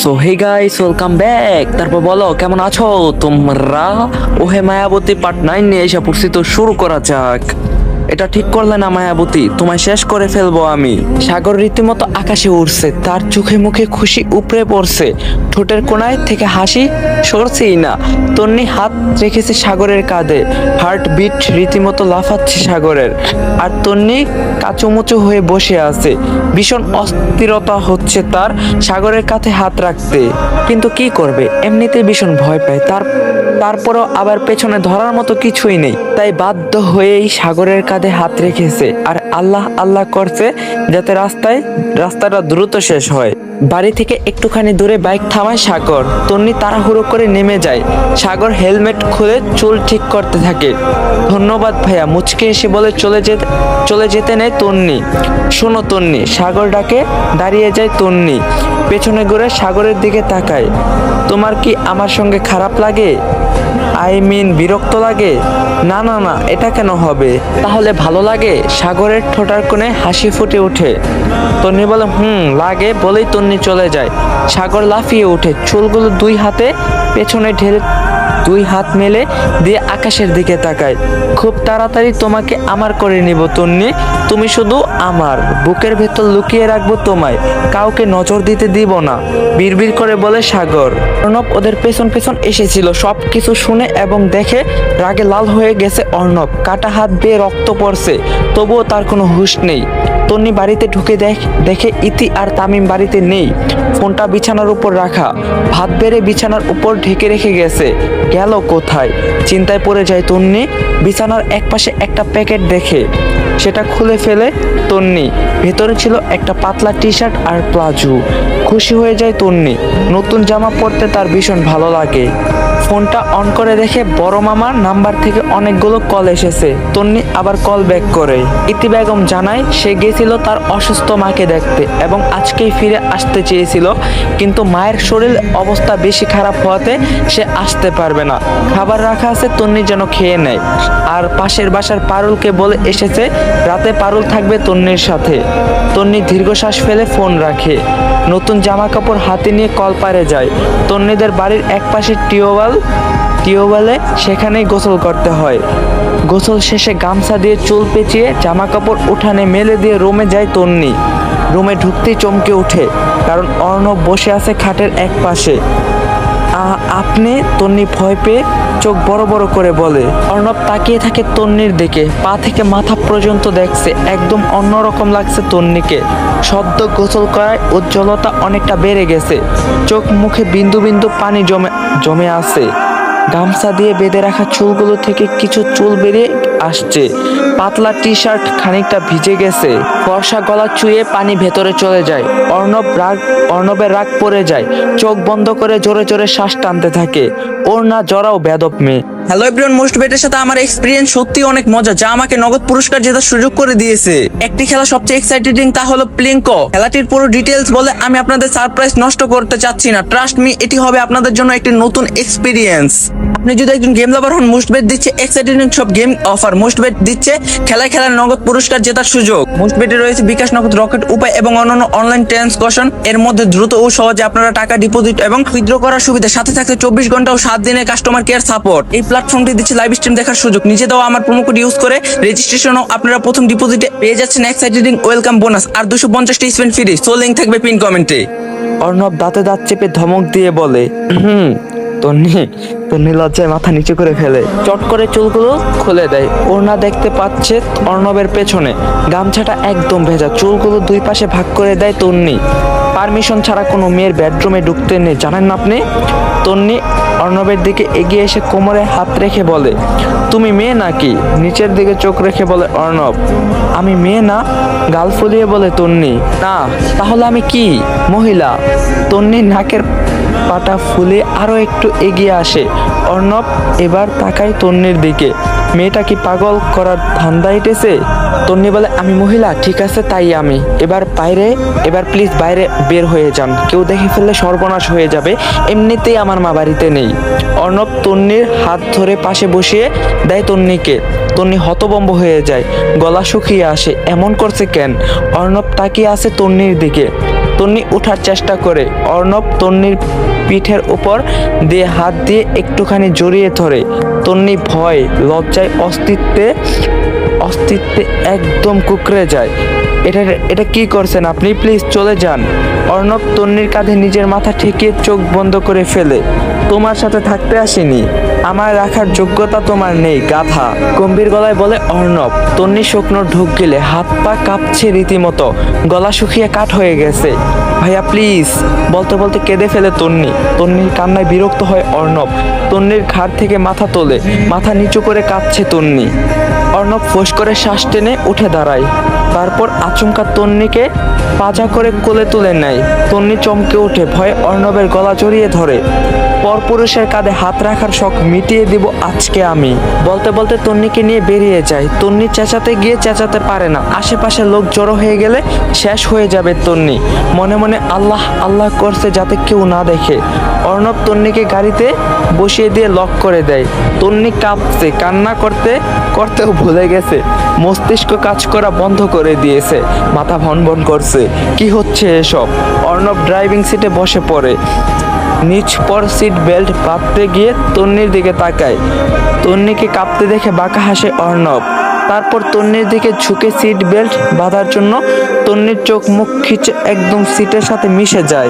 So hey guys welcome back তারপর বলো, কেমন আছো? তোমরা? ওহে মায়াবতী পার্ট নাইন নিয়ে এসে পড়ছি, তো শুরু করা যাক। এটা ঠিক করলে না, মায়াবতী? তোমায় শেষ করে ফেলব আমি। সাগর রীতিমতো আকাশে উড়ছে, তার চোখে মুখে খুশি উপড়ে পড়ছে। ঠোঁটের কোনায় থেকে হাসি সরছেই না। তন্নি হাত রেখেছে সাগরের কাঁধে। হার্ট বিট রীতিমতো লাফাচ্ছে সাগরের। আর তন্নি কাচুমুচু হয়ে বসে আছে। ভীষণ অস্থিরতা হচ্ছে তার সাগরের কাঁধে হাত রাখতে। কিন্তু কি করবে? এমনিতেই ভীষণ ভয় পায়। তার তারপরও আবার পেছনে ধরার মতো কিছুই নেই। তাই বাধ্য হয়েই সাগরের কাঁধে হাত রেখেছে। আর আল্লাহ আল্লাহ করছে যাতে রাস্তায়, রাস্তাটা দ্রুত শেষ হয়। বাড়ি থেকে একটুখানি দূরে বাইক থামায় সাগর। তন্নি তাড়াহুড়ো করে নেমে যায়। সাগর হেলমেট খুলে চুল ঠিক করতে থাকে। ধন্যবাদ ভাইয়া, মুচকে এসে বলে, চলে যেতে চলে যেতে নেয় তন্নি। শোনো তন্নি, সাগর ডাকে, দাঁড়িয়ে যায় তন্নি। পেছনে ঘুরে সাগরের দিকে তাকায়। তোমার কি আমার সঙ্গে খারাপ লাগে? আই মিন বিরক্ত লাগে? না না না, এটা কেন হবে? তাহলে ভালো লাগে সাগরের ঠোঁটার কোণে হাসি ফুটে ওঠে। তন্নি বলে, হুম, লাগে বলেই তন্নি চলে যায়। সাগর লাফিয়ে ওঠে, চুলগুলো দুই হাতে পেছনে ঢেলে দুই হাত মেলে দিয়ে আকাশের দিকে তাকায়। খুব তাড়াতাড়ি তোমাকে আমার করে নিব, তন্নি। তুমি শুধু আমার। বুকের ভেতর লুকিয়ে রাখব তোমায়। কাউকে নজর দিতে দিব না। বিড়বিড় করে বলে, সাগর। অর্ণব ওদের পেছন পেছন এসেছিল। সব কিছু শুনে এবং দেখে রাগে লাল হয়ে গেছে অর্ণব। কাটা হাত বেয়ে রক্ত পড়ছে। তবুও তার কোনো হুঁশ নেই। তন্নি বাড়িতে ঢুকে দেখ, দেখে ইতি আর তামিম বাড়িতে নেই। ফোনটা বিছানার উপর রাখা? ভাত বেড়ে বিছানার উপর ঢেকে রেখে গেছে। গেল কোথায়? চিন্তায় পড়ে যায় তন্নি। বিছানার একপাশে একটা প্যাকেট দেখে। সেটা খুলে ফেলে তন্নি। ভেতরে ছিল একটা পাতলা টি শার্ট আর প্লাজো। খুশি হয়ে যায় তন্নি। নতুন জামা পরতে তার ভীষণ ভালো লাগে। ফোনটা অন করে দেখে বড় মামার নাম্বার থেকে অনেকগুলো কল এসেছে। তন্নি আবার কল ব্যাক করে। ইতি বেগম জানায়, সে গেছিল তার অসুস্থ মাকে দেখতে এবং আজকেই ফিরে আসতে চেয়েছিল। কিন্তু মায়ের শরীর অবস্থা বেশি খারাপ হওয়াতে সে আসতে পারবে না। খাবার রাখা আছে, তন্নি যেন খেয়ে নেয়। আর পাশের বাসার পারুলকে বলে এসেছে, রাতে পারুল থাকবে তন্নির সাথে। তন্নি দীর্ঘশ্বাস ফেলে ফোন রাখে। নতুন জামা কাপড় হাতে নিয়ে কল পারে যায়। তন্নিদের বাড়ির এক পাশে টিওওয়েল টিওওয়েলে সেখানেই গোসল করতে হয়। গোসল শেষে গামছা দিয়ে চুল পেঁচিয়ে জামা কাপড় উঠানে মেলে দিয়ে রুমে যায় তন্নি রুমে ঢুকতেই চমকে ওঠে, কারণ অর্ণব বসে আছে খাটের এক পাশে আপনি তন্নি ভয় পেয়ে চোখ বড় বড় করে বলে। অর্ণব তাকিয়ে থাকে তন্নির দিকে। পা থেকে মাথা পর্যন্ত দেখছে, একদম অন্যরকম লাগছে তন্নিকে। সদ্য গোসল করায় উজ্জ্বলতা অনেকটা বেড়ে গেছে। চোখ মুখে বিন্দু বিন্দু পানি জমে জমে আছে। গামছা দিয়ে বেঁধে রাখা চুলগুলো থেকে কিছু চুল বেরিয়ে আসছে। পাতলা টি শার্ট খানিকটা ভিজে গেছে। বর্ষা গলা চুয়ে পানি ভেতরে চলে যায়। অর্ণব রাগ, অর্ণবের রাগ পড়ে যায়। চোখ বন্ধ করে জোরে জোরে শ্বাস টানতে থাকে। ওর না জড়াও বেদপ মেয়ে। হ্যালো এভরিওয়ান মোস্ট বেটের সাথে আমার এক্সপিরিয়েন্স সত্যি অনেক মজা, যা আমাকে নগদ পুরস্কার জেতার সুযোগ করে দিয়েছে। একটি খেলা সবচেয়ে এক্সাইটেডিং তা হলো প্লিঙ্কো খেলাটির পুরো ডিটেলস বলে আমি আপনাদের সারপ্রাইজ নষ্ট করতে চাচ্ছি না। ট্রাস্ট মি এটি হবে আপনাদের জন্য একটি নতুন এক্সপিরিয়েন্স আপনি যদি একজন গেম লাভার হন মোস্ট বেট দিচ্ছে এক্সাইটেডিং সব গেম অফার মোস্ট বেট দিচ্ছে খেলায় খেলার নগদ পুরস্কার জেতার সুযোগ। মোস্ট বেটে রয়েছে বিকাশ নগদ রকেট উপায় এবং অন্যান্য অনলাইন ট্রান্সকশন এর মধ্যে দ্রুত ও সহজে আপনারা টাকা ডিপোজিট এবং উইথড্র করার সুবিধা। সাথে থাকছে চব্বিশ ঘণ্টা ও সাত দিনের কাস্টমার কেয়ার সাপোর্ট এই প্ল্যাটফর্মটি দিচ্ছে লাইভ স্ট্রিম দেখার সুযোগ। নিজে দেওয়া আমার প্রোমো কোড ইউজ করে রেজিস্ট্রেশনও আপনারা প্রথম ডিপোজিটে পেয়ে যাচ্ছেন এক্সাইটেডিং ওয়েলকাম বোনাস আর দুশো পঞ্চাশটি স্পেন্ড ফ্রি সো লিঙ্ক থাকবে পিন কমেন্টে অর্ণব দাঁতে দাঁত চেপে ধমক দিয়ে বলে, হুম, তন্নি তন্নি লজ্জায় মাথা নিচু করে ফেলে। চট করে চুলগুলো খুলে দেয়। ওড়না দেখতে পাচ্ছে অর্ণবের পেছনে। গামছাটা একদম ভেজা। চুলগুলো দুই পাশে ভাগ করে দেয় তন্নি। পারমিশন ছাড়া কোনো মেয়ের বেডরুমে ঢুকতে নেই। জানেন না আপনি? তন্নি অর্ণবের দিকে এগিয়ে এসে কোমরে হাত রেখে বলে, তুমি মেয়ে নাকি? নিচের দিকে চোখ রেখে বলে, অর্ণব, আমি মেয়ে না? গাল ফুলিয়ে বলে, তন্নি। না, তাহলে আমি কি? মহিলা? তন্নি নাকের পাটা ফুলে আরও একটু এগিয়ে আসে। অর্ণব এবার তাকায় তন্নির দিকে। মেয়েটা কি পাগল করার ধান্দা এটেছে? তন্নি বলে, আমি মহিলা, ঠিক আছে, তাই আমি। এবার বাইরে, এবার প্লিজ বাইরে বের হয়ে যান। কেউ দেখে ফেললে সর্বনাশ হয়ে যাবে। এমনিতেই আমার মা বাড়িতে নেই। অর্ণব তন্নির হাত ধরে পাশে বসিয়ে দেয় তন্নিকে তন্নি হতবম্ব হয়ে যায়। গলা শুকিয়ে আসে। এমন করছে কেন? অর্ণব তাকিয়ে আছে তন্নির দিকে। তন্নি ওঠার চেষ্টা করে। অর্ণব তন্নির পিঠের উপর দিয়ে হাত দিয়ে একটুখানি জড়িয়ে ধরে। তন্নি ভয় লজ্জায় অস্তিত্বে অস্তিত্বে একদম কুকড়ে যায়। এটা এটা কি করছেন আপনি? প্লিজ চলে যান। অর্ণব তন্নির কাঁধে নিজের মাথা ঠেকিয়ে চোখ বন্ধ করে ফেলে। তোমার সাথে থাকতে আসিনি। আমার রাখার যোগ্যতা তোমার নেই, গাধা। গম্ভীর গলায় বলে, অর্ণব, তন্নি শুকনো ঢুক গেলে হাত পা কাঁপছে রীতিমতো। গলা শুকিয়ে কাঠ হয়ে গেছে। ভাইয়া প্লিজ বলতে বলতে কেঁদে ফেলে তন্নি। তন্নির কান্নায় বিরক্ত হয় অর্ণব। তন্নির ঘাড় থেকে মাথা তোলে। মাথা নিচু করে কাঁদছে তন্নি। অর্ণব ফোঁস করে শ্বাস টেনে উঠে দাঁড়ায়। তারপর আচমকা তন্নিকে পাজা করে কোলে তুলে নেয়। তন্নি চমকে ওঠে ভয়ে অর্ণবের গলা জড়িয়ে ধরে। পরপুরুষের কাঁধে হাত রাখার শখ মিটিয়ে দিব আজকে আমি। বলতে বলতে তন্নিকে নিয়ে বেরিয়ে যায় তন্নি চেঁচাতে গিয়ে চেঁচাতে পারে না। আশেপাশে লোক জড়ো হয়ে গেলে শেষ হয়ে যাবে তন্নি। মনে মনে আল্লাহ আল্লাহ করছে যাতে কেউ না দেখে। অর্ণব তন্নিকে গাড়িতে বসিয়ে দিয়ে লক করে দেয়। তন্নি কাঁপছে, কান্না করতে, করতেও ভুলে গেছে। মস্তিষ্ক কাজ করা বন্ধ করে দিয়েছে। মাথা ভন ভন করছে। কি হচ্ছে এসব? অর্ণব ড্রাইভিং সিটে বসে পড়ে। নিচ পর সিট বেল্ট বাঁধতে গিয়ে তন্নির দিকে তাকায়। তন্নিকে কাঁপতে দেখে বাঁকা হাসে অর্ণব। তারপর তন্নির দিকে ঝুঁকে সিট বেল্ট বাঁধার জন্য তন্নির চোখ মুখ খিচে একদম সিটের সাথে মিশে যায়।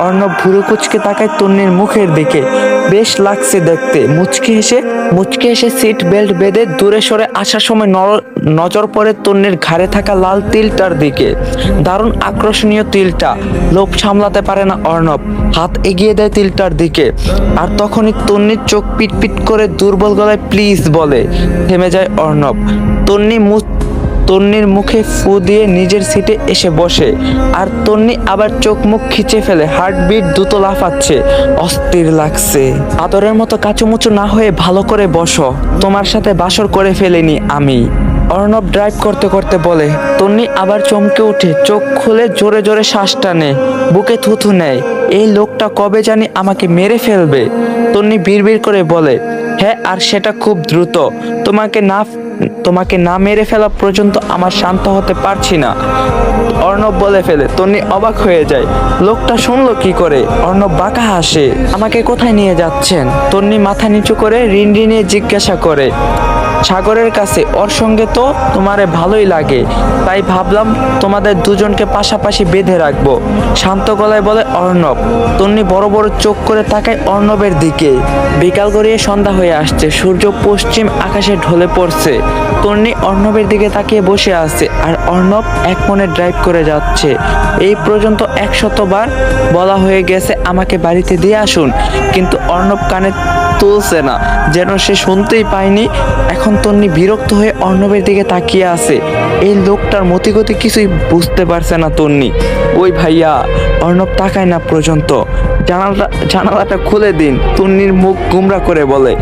অর্ণব ভুরু কুচকে তাকায় তন্নির মুখের দিকে। বেশ লাগছে দেখতে। মুচকি হেসে মুচকি হেসে সিট বেল্ট বেঁধে দূরে সরে আসার সময় নর- নজর পড়ে তন্নির ঘাড়ে থাকা লাল তিলটার দিকে। দারুণ আকর্ষণীয় তিলটা। লোভ সামলাতে পারে না অর্ণব। হাত এগিয়ে দেয় তিলটার দিকে। আর তখনই তন্নির চোখ পিট পিট করে দুর্বল গলায় প্লিজ বলে। থেমে যায় অর্ণব। তন্নি তন্নির মুখে ফু দিয়ে নিজের সিটে এসে বসে, আর তন্নি আবার চোখ মুখ খিচে ফেলে, হার্টবিট দ্রুত লাফাচ্ছে। অস্থির লাগছে। আদরের মতো কাচুমুচু না হয়ে ভালো করে বসো। তোমার সাথে বাসর করে ফেলিনি আমি। অর্ণব ড্রাইভ করতে করতে বলে, তন্নি আবার চমকে উঠে চোখ খুলে জোরে জোরে শ্বাস টানে, বুকে থুথু নেয়, এই লোকটা কবে জানি আমাকে মেরে ফেলবে? তন্নি বিড়বিড় করে বলে হ্যাঁ আর সেটা খুব দ্রুত। তোমাকে না তোমাকে না মেরে ফেলা পর্যন্ত আমার শান্ত হতে পারছি না। অর্ণব বলে ফেলে, তন্নি অবাক হয়ে যায়। লোকটা শুনলো কি করে? অর্ণব বাঁকা হাসে, আমাকে কোথায় নিয়ে যাচ্ছেন? তন্নি মাথা নিচু করে রিন নিয়ে জিজ্ঞাসা করে সাগরের কাছে, ওর সঙ্গে তো তোমারে ভালোই লাগে। তাই ভাবলাম তোমাদের দুজনকে পাশাপাশি বেঁধে রাখব। শান্ত গলায় বলে, অর্ণব, তন্নি বড় বড় চোখ করে তাকায় অর্ণবের দিকে। বিকাল গড়িয়ে সন্ধ্যা হয়ে আসছে, সূর্য পশ্চিম আকাশে ঢলে পড়ছে। তন্নি অর্ণবের দিকে তাকিয়ে বসে আছে আর অর্ণব এক মনে ড্রাইভ করে যাচ্ছে। এই পর্যন্ত একশতবার বলা হয়ে গেছে, আমাকে বাড়িতে দিয়ে আসুন। কিন্তু অর্ণব কানে তুলছে না। যেন সে শুনতেই পায়নি, এখন তন্নি বিরক্ত হয়ে অর্ণবের দিকে তাকিয়ে আছে। এই লোকটার মতিগতি কিছুই বুঝতে পারছে না তন্নি। ওই ভাইয়া, অর্ণব তাকায় না পর্যন্ত। জানালাটা জানালাটা খুলে দিন, তন্নির মুখ গুমরা করে বলে।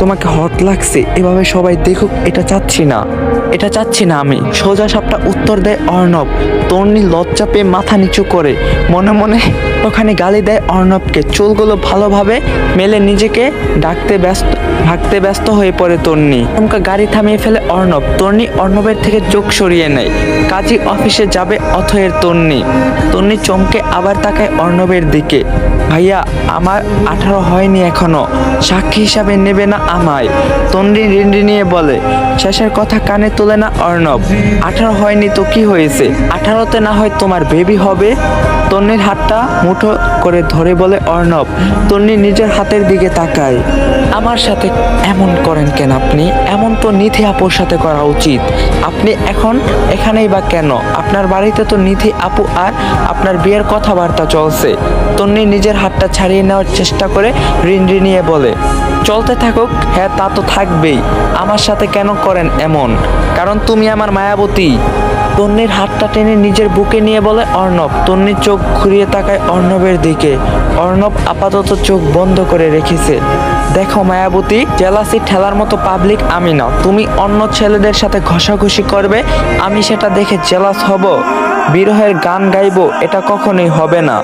তোমাকে হট লাগছে, এভাবে সবাই দেখুক, এটা চাচ্ছি না। এটা চাচ্ছি না আমি, সোজা সাপটা উত্তর দেয় অর্ণব। তন্নি লজ্জা পেয়ে মাথা নিচু করে, মনে মনে ওখানে গালি দেয় অর্ণবকে। চুলগুলো ভালোভাবে মেলে নিজেকে ডাকতে ব্যস্ত, ভাগতে ব্যস্ত হয়ে পড়ে তন্নি। চমকা গাড়ি থামিয়ে ফেলে অর্ণব। তন্নি অর্ণবের থেকে চোখ সরিয়ে নেয়। কাজী অফিসে যাবে অথয়ের তন্নি। তন্নি চমকে আবার তাকায় অর্ণবের দিকে। ভাইয়া, আমার আঠারো হয়নি এখনও। সাক্ষী হিসাবে নেবে না আমায়। তন্ডি রিন্ডি নিয়ে বলে। শেষের কথা কানে তোলে না অর্ণব। আঠারো হয়নি তো কি হয়েছে? আঠারোতে না হয় তোমার বেবি হবে? তন্নির হাতটা মুঠো করে ধরে বলে, অর্ণব তন্নি নিজের হাতের দিকে তাকায়। আমার সাথে এমন করেন কেন আপনি? এমন তো নিধি আপুর সাথে করা উচিত। আপনি এখন এখানেই বা কেন? আপনার বাড়িতে তো নিধি আপু আর আপনার বিয়ের কথাবার্তা চলছে। তন্নি নিজের হাতটা ছাড়িয়ে নেওয়ার চেষ্টা করে রিনরি নিয়ে বলে, চলতে থাকুক হ্যাঁ তা তো থাকবেই। আমার সাথে কেন করেন এমন? কারণ তুমি আমার মায়াবতী। তন্নির হাতটা টেনে নিজের বুকে নিয়ে বলে, অর্ণব। তন্নির চোখ ঘুরিয়ে তাকায় অর্ণবের দিকে। অর্ণব আপাতত চোখ বন্ধ করে রেখেছে। দেখো মায়াবতী জেলাসি ঠেলার মতো পাবলিক আমি না। তুমি অন্য ছেলেদের সাথে ঘষাঘষি করবে, আমি সেটা দেখে জেলাস হব। বিরহের গান গাইবো, এটা কখনোই হবে না।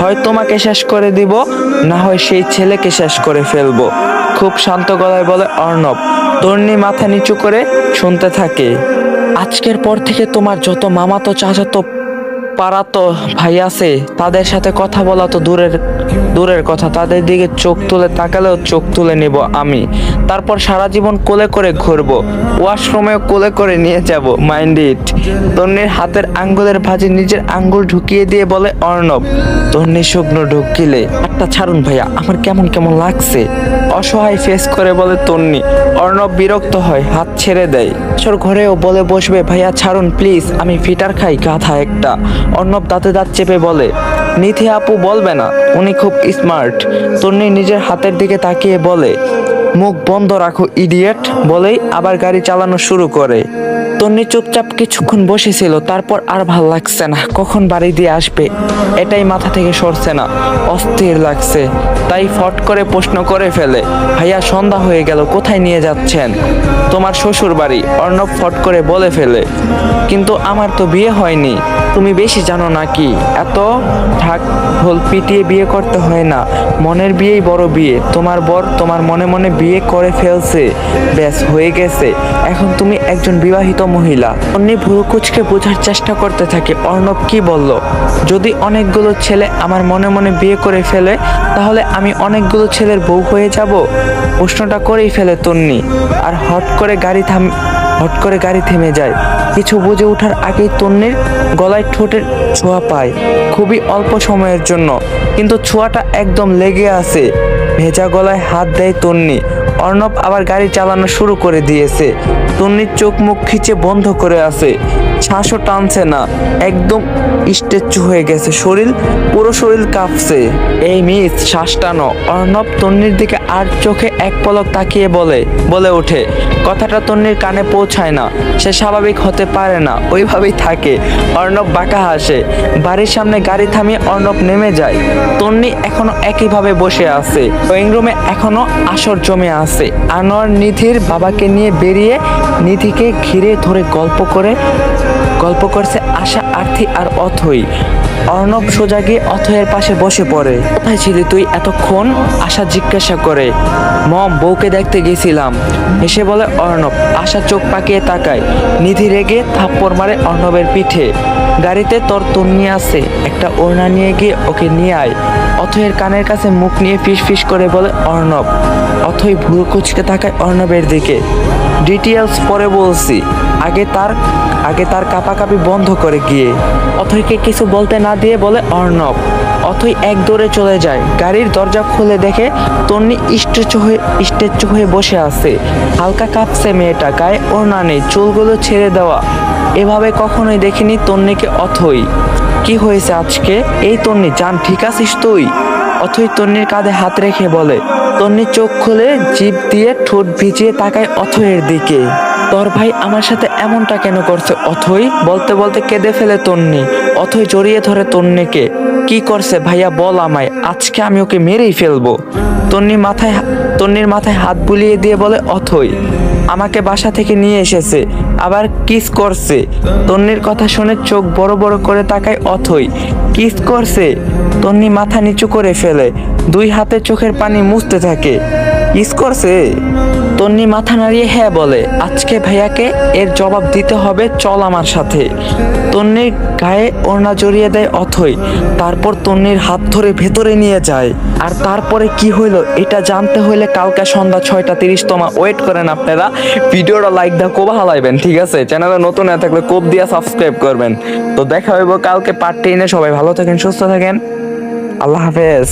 হয় তোমাকে শেষ করে দিব, না হয় সেই ছেলেকে শেষ করে ফেলব। খুব শান্ত গলায় বলে অর্ণব। তন্নি মাথা নিচু করে শুনতে থাকে। আজকের পর থেকে তোমার যত মামাতো চাচাতো পাড়াতো ভাই আছে, তাদের সাথে কথা বলা তো দূরের দূরের কথা, তাদের দিকে চোখ তুলে তাকালেও চোখ তুলে নিব আমি। তারপর সারা জীবন কোলে করে ঘুরবো, ওয়াশরুমেও কোলে করে নিয়ে যাব, মাইন্ড ইট। তন্নির হাতের আঙ্গুলের ভাঁজে নিজের আঙ্গুল ঢুকিয়ে দিয়ে বলে, অর্ণব তন্নি শুকনো ঢুকিলে একটা ছাড়ুন ভাইয়া, আমার কেমন কেমন লাগছে। অসহায় ফেস করে বলে তন্নি অর্ণব, বিরক্ত হয়, হাত ছেড়ে দেয়। সর ঘরেও বলে বসবে, ভাইয়া, ছাড়ুন প্লিজ আমি ফিটার খাই, গাধা একটা। অর্ণব দাঁতে দাঁত চেপে বলে নিথি আপু বলবে না, উনি খুব স্মার্ট তন্নি নিজের হাতের দিকে তাকিয়ে বলে, মুখ বন্ধ রাখো ইডিয়েট বলেই আবার গাড়ি চালানো শুরু করে। তন্নি চুপচাপ কিছুক্ষণ বসেছিল, তারপর আর ভালো লাগছে না, কখন বাড়ি দিয়ে আসবে, এটাই মাথা থেকে সরছে না, অস্থির লাগছে। তাই ফট করে প্রশ্ন করে ফেলে, ভাইয়া, সন্ধ্যা হয়ে গেল, কোথায় নিয়ে যাচ্ছেন? তোমার শ্বশুর বাড়ি অর্ণব ফট করে বলে ফেলে। কিন্তু আমার তো বিয়ে হয়নি। তুমি বেশি জানো নাকি এত ঢাক ঢোল পিটিয়ে বিয়ে করতে হয় না। মনের বিয়েই বড় বিয়ে। তোমার বর তোমার মনে মনে বিয়ে করে ফেলছে। ব্যাস, হয়ে গেছে। এখন তুমি একজন বিবাহিত মহিলা। অন্যি ভুরু কুচকে বোঝার চেষ্টা করতে থাকে। অর্ণব কি বলল? যদি অনেকগুলো ছেলে আমার মনে মনে বিয়ে করে ফেলে, তাহলে আমি অনেকগুলো ছেলের বউ হয়ে যাব? প্রশ্নটা করেই ফেলে তন্নি। আর হট করে গাড়ি থাম হট করে গাড়ি থেমে যায়। কিছু বুঝে ওঠার আগেই তন্নির গলায় ঠোঁটের ছোঁয়া পায়। খুবই অল্প সময়ের জন্য। কিন্তু ছোঁয়াটা একদম লেগে আছে। ভেজা গলায় হাত দেয় তন্নি অর্ণব আবার গাড়ি চালানো শুরু করে দিয়েছে। তন্নির চোখ মুখ খিচে বন্ধ করে আছে। শ্বাসও টানছে না। একদম স্টেচু হয়ে গেছে শরীর, পুরো শরীর কাঁপছে। এই মিস, শ্বাস টানো। অর্ণব তন্নির দিকে আর চোখে এক পলক তাকিয়ে বলে বলে ওঠে, কথাটা তন্নির কানে পৌঁছায় না। সে স্বাভাবিক হতে পারে না। ওইভাবেই থাকে। অর্ণব বাঁকা হাসে। বাড়ির সামনে গাড়ি থামিয়ে অর্ণব নেমে যায়। তন্নি এখনও একইভাবে বসে আছে। ড্রয়িং রুমে এখনও আসর জমে আছে। আনোয়ার নিধির বাবাকে নিয়ে বেরিয়ে নিধিকে ঘিরে ধরে গল্প করে গল্প করছে আশা আর্থি আর অথই। অর্ণব সোজা গিয়ে অথয়ের পাশে বসে পড়ে। কোথায় ছিলি তুই এতক্ষণ? আশা জিজ্ঞাসা করে। মম, বউকে দেখতে গেছিলাম। এসে বলে, অর্ণব, আশা চোখ পাকিয়ে তাকায়। নিধি রেগে থাপ্পড় মারে অর্ণবের পিঠে। গাড়িতে তোর তন্নি আছে। একটা ওড়না নিয়ে গিয়ে ওকে নিয়ে আয়। অথয়ের কানের কাছে মুখ নিয়ে ফিস ফিস করে বলে, অর্ণব। অথই ভুল কুচকে তাকায় অর্ণবের দিকে। ডিটেলস পরে বলছি। আগে তার আগে তার কাপাকাপি বন্ধ করে গিয়ে। অথইকে কিছু বলতে না দিয়ে বলে, অর্ণব, অথই এক দৌড়ে চলে যায়। গাড়ির দরজা খুলে দেখে তন্নি স্টেচু হয়ে স্টেচু হয়ে বসে আছে। হালকা কাঁপছে মেয়েটা, গায়ে ওড়না নেই, চুলগুলো ছেড়ে দেওয়া। এভাবে কখনোই দেখিনি তন্নিকে অথই। কি হয়েছে আজকে? এই তন্নি, জান, ঠিক আছিস তুই? অথই তন্নির কাঁধে হাত রেখে বলে, তন্নি চোখ খুলে জিভ দিয়ে ঠোঁট ভিজিয়ে তাকায় অথয়ের দিকে। তোর ভাই আমার সাথে এমনটা কেন করছে? অথই বলতে বলতে কেঁদে ফেলে তন্নি। অথই জড়িয়ে ধরে তন্নিকে, কি করছে ভাইয়া বল আমায়, আজকে আমি ওকে মেরেই ফেলব। তন্নি মাথায় তন্নির মাথায় হাত বুলিয়ে দিয়ে বলে, অথই, আমাকে বাসা থেকে নিয়ে এসেছে, আবার কিস করছে। তন্নির কথা শুনে চোখ বড় বড় করে তাকায় অথই, কিস করছে? তন্নি মাথা নিচু করে ফেলে, দুই হাতে চোখের পানি মুছতে থাকে। কিস করছে? তন্নি মাথা নাড়িয়ে হ্যাঁ বলে, আজকে ভাইয়াকে এর জবাব দিতে হবে চল আমার সাথে। তন্নির গায়ে ওড়না জড়িয়ে দেয় অথই, তারপর তন্নির হাত ধরে ভেতরে নিয়ে যায়। আর তারপরে কি হইল এটা জানতে হইলে কালকে সন্ধ্যা ছয়টা তিরিশ তোমা ওয়েট করেন আপনারা। ভিডিওটা লাইক দা কোবা হালাইবেন, ঠিক আছে? চ্যানেলে নতুন হয়ে থাকলে কোপ দিয়ে সাবস্ক্রাইব করবেন। তো দেখা হইব কালকে পার্ট টেনে সবাই ভালো থাকেন, সুস্থ থাকেন। আল্লাহ হাফেজ।